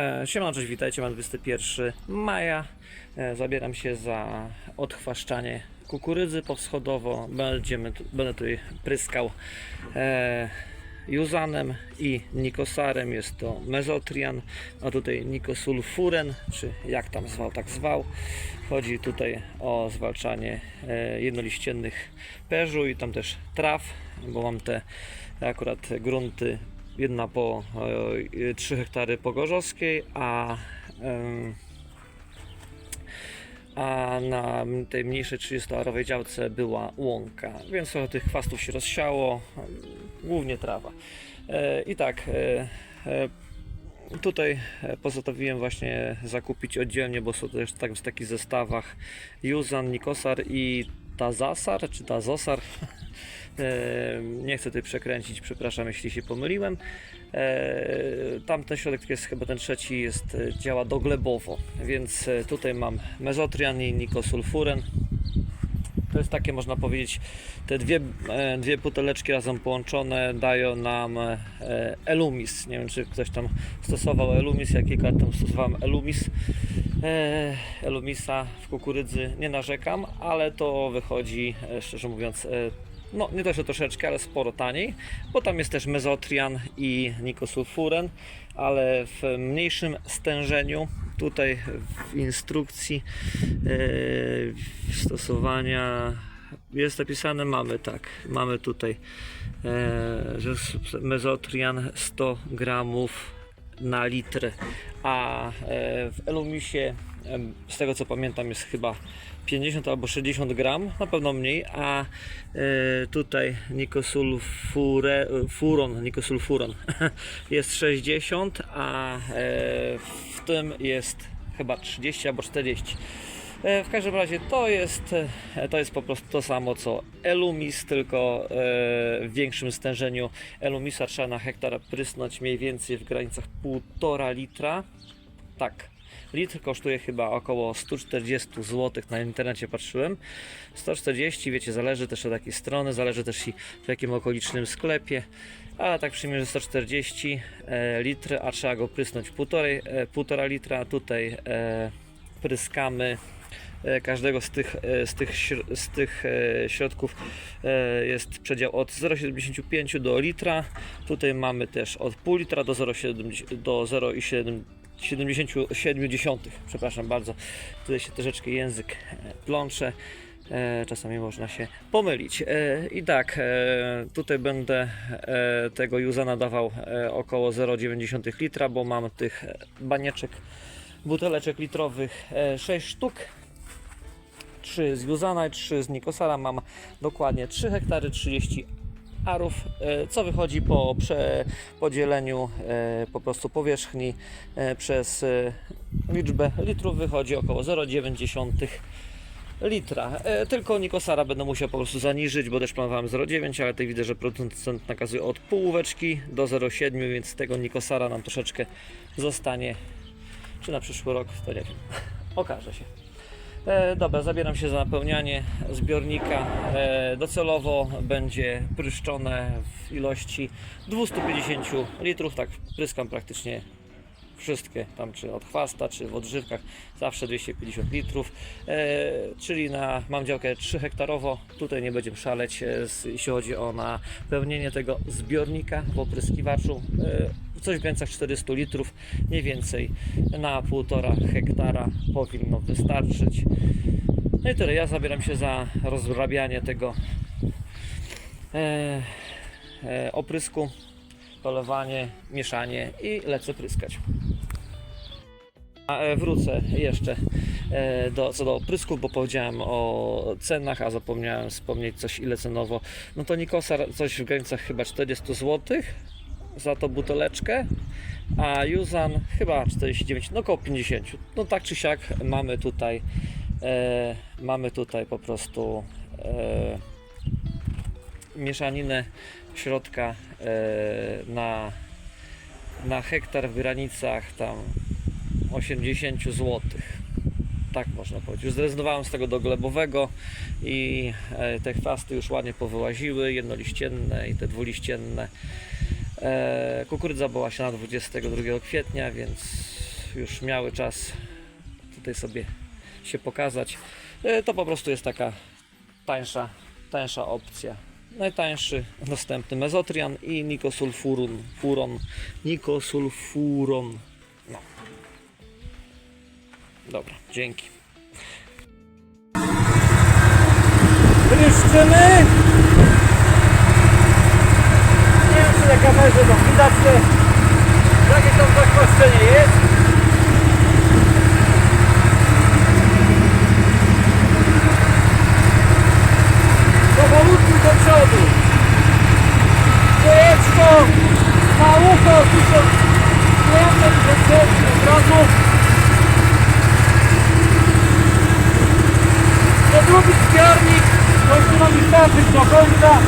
E, Siemano, cześć, witajcie, mam 21 maja. E, Zabieram się za odchwaszczanie kukurydzy powschodowo. Będziemy, będę tutaj pryskał e, Juzanem i Nikosarem. Jest to mezotrian, a tutaj Nikosulfuren, czy jak tam zwał, tak zwał. Chodzi tutaj o zwalczanie e, jednoliściennych perzu i tam też traw, bo mam te akurat grunty jedna po e, 3 hektary pogorzowskiej, a a na tej mniejszej 30-arowej działce była łąka, więc trochę tych chwastów się rozsiało, głównie trawa. E, I tak, e, e, tutaj e, postanowiłem właśnie zakupić oddzielnie, bo są też tak w takich zestawach Juzan, Nikosar i Tazasar, czy Tazosar. Nie chcę tutaj przekręcić, przepraszam jeśli się pomyliłem. E, Tamten środek jest chyba ten trzeci jest, e, działa doglebowo, więc e, tutaj mam mezotrian i nikosulfuren. To jest takie można powiedzieć, te dwie, e, dwie buteleczki razem połączone dają nam e, Elumis. Nie wiem czy ktoś tam stosował Elumis, ja kilka temu stosowałem Elumis. E, Elumisa w kukurydzy nie narzekam, ale to wychodzi szczerze mówiąc no nie to, że troszeczkę, ale sporo taniej, bo tam jest też mezotrian i nikosulfuren, ale w mniejszym stężeniu. Tutaj w instrukcji e, stosowania. Jest napisane, mamy tak, mamy tutaj, e, że mezotrian 100 gramów na litr, a e, w Elumisie, z tego co pamiętam, jest chyba 50 albo 60 gram, na pewno mniej, a e, tutaj nikosulfure, furon, nikosulfuron jest 60, a e, w tym jest chyba 30 albo 40. E, W każdym razie to jest, e, to jest po prostu to samo co Elumis, tylko e, w większym stężeniu. Elumisa trzeba na hektar prysnąć mniej więcej w granicach 1,5 litra. Tak. Litr kosztuje chyba około 140 zł, na internecie patrzyłem. 140, wiecie, zależy też od jakiej strony, zależy też i w jakim okolicznym sklepie. Ale tak przyjmijmy, że 140 e, litr, a trzeba go prysnąć 1,5 e, 1,5 litra. Tutaj e, pryskamy e, każdego z tych, e, z tych, z tych e, środków jest przedział od 0,75 do litra. Tutaj mamy też od pół litra do 0,70 do 0,7 77, przepraszam bardzo, tutaj się troszeczkę język e, plącze. E, Czasami można się pomylić. E, I tak, tutaj będę tego Juza nadawał około 0,9 litra, bo mam tych banieczek, buteleczek litrowych 6 sztuk. 3 z Juzana i 3 z Nikosara. Mam dokładnie 3 hektary 30 arów, e, co wychodzi po podzieleniu e, po prostu powierzchni e, przez liczbę litrów wychodzi około 0,9 litra. Tylko Nikosara będę musiał po prostu zaniżyć, bo też planowałem 0,9, ale tutaj widzę, że producent nakazuje od półóweczki do 0,7, więc tego Nikosara nam troszeczkę zostanie. Czy na przyszły rok, to nie wiem. Okaże się. E, dobra, zabieram się za napełnianie zbiornika. E, docelowo będzie pryszczone w ilości 250 litrów. Tak, pryskam praktycznie wszystkie, tam czy od chwasta, czy w odżywkach, zawsze 250 litrów. E, czyli na, mam działkę 3 hektarowo. Tutaj nie będziemy szaleć, jeśli chodzi o napełnienie tego zbiornika w opryskiwaczu. Coś w granicach 400 litrów, mniej więcej na 1,5 hektara powinno wystarczyć. No i tyle, ja zabieram się za rozrabianie tego e, e, oprysku, polewanie, mieszanie i lecę pryskać. A e, wrócę jeszcze e, do, co do prysków, bo powiedziałem o cenach, a zapomniałem wspomnieć coś ile cenowo. No to Nikosar coś w granicach chyba 40 zł za tą buteleczkę, a Juzan chyba 49, no około 50. No tak czy siak mamy tutaj e, mamy tutaj po prostu e, mieszaninę środka e, na, na hektar w granicach tam 80 zł. Tak można powiedzieć. Już zrezygnowałem z tego do glebowego i e, te chwasty już ładnie powyłaziły, jednoliścienne i te dwuliścienne. E, kukurydza była się na 22 kwietnia, więc już miały czas tutaj sobie się pokazać, e, to po prostu jest taka tańsza, tańsza opcja. Najtańszy dostępny mezotrian i nikosulfuron, furon, nikosulfuron. No. Dobra, dzięki. Pryszczyny. Nie wiem czy na kamerze to widać, że jakie tam zakwaszczenie jest. Powolutku do przodu. Kółeczko na ucho, tysiąc kilometrów do przodu od razu. Drugi zbiornik, już nie ma wystarczyć do końca.